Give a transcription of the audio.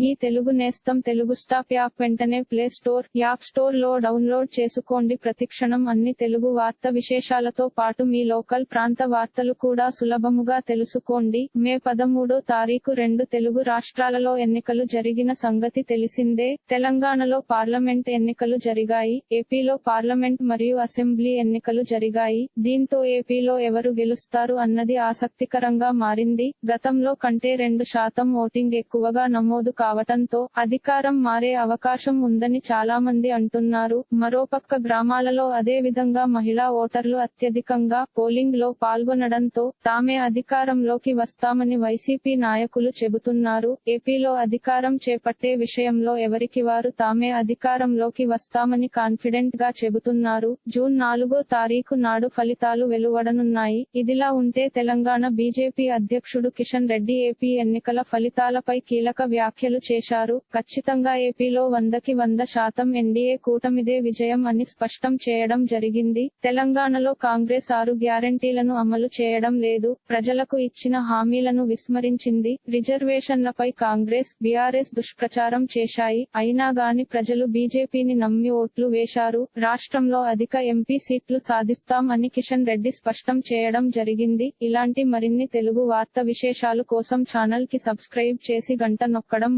మీ తెలుగు నేస్తం Telugu stop app వెంటనే play store app స్టోర్లో డౌన్లోడ్ చేసుకోండి. ప్రతిక్షణం అన్ని తెలుగు వార్త విశేషాలతో పాటు మీ లోకల్ ప్రాంత వార్తలు కూడా సులభముగా తెలుసుకోండి. మే పదమూడో తారీఖు రెండు తెలుగు రాష్ట్రాలలో ఎన్నికలు జరిగిన సంగతి తెలిసిందే. తెలంగాణలో పార్లమెంట్ ఎన్నికలు జరిగాయి. ఏపీలో పార్లమెంట్ మరియు అసెంబ్లీ ఎన్నికలు జరిగాయి. దీంతో ఏపీలో ఎవరు గెలుస్తారు అన్నది ఆసక్తికరంగా మారింది. గతంలో కంటే రెండు శాతం ఓటింగ్ ఎక్కువగా నమోదు కా కావటంతో అధికారం మారే అవకాశం ఉందని చాలా మంది అంటున్నారు. మరోపక్క గ్రామాలలో అదే విధంగా మహిళా ఓటర్లు అత్యధికంగా పోలింగ్లో పాల్గొనడంతో తామే అధికారంలోకి వస్తామని వైసీపీ నాయకులు చెబుతున్నారు. ఏపీలో అధికారం చేపట్టే విషయంలో ఎవరికి వారు తామే అధికారంలోకి వస్తామని కాన్ఫిడెంట్గా చెబుతున్నారు. జూన్ నాలుగో తారీఖు నాడు ఫలితాలు వెలువడనున్నాయి. ఇదిలా ఉంటే తెలంగాణ బీజేపీ అధ్యక్షుడు కిషన్ రెడ్డి ఏపీ ఎన్నికల ఫలితాలపై కీలక వ్యాఖ్యలు చేశారు. ఖచ్చితంగా ఏపీలో వందకి వంద శాతం ఎన్డీఏ కూటమిదే విజయం అని స్పష్టం చేయడం జరిగింది. తెలంగాణలో కాంగ్రెస్ ఆరు గ్యారంటీలను అమలు చేయడం లేదు. ప్రజలకు ఇచ్చిన హామీలను విస్మరించింది. రిజర్వేషన్లపై కాంగ్రెస్ బీఆర్ఎస్ దుష్ప్రచారం చేశాయి. అయినా గాని ప్రజలు బీజేపీని నమ్మి ఓట్లు వేశారు. రాష్ట్రంలో అధిక ఎంపీ సీట్లు సాధిస్తాం అని కిషన్ రెడ్డి స్పష్టం చేయడం జరిగింది. ఇలాంటి మరిన్ని తెలుగు వార్త విశేషాలు కోసం ఛానల్కి సబ్స్క్రైబ్ చేసి గంట నొక్కడం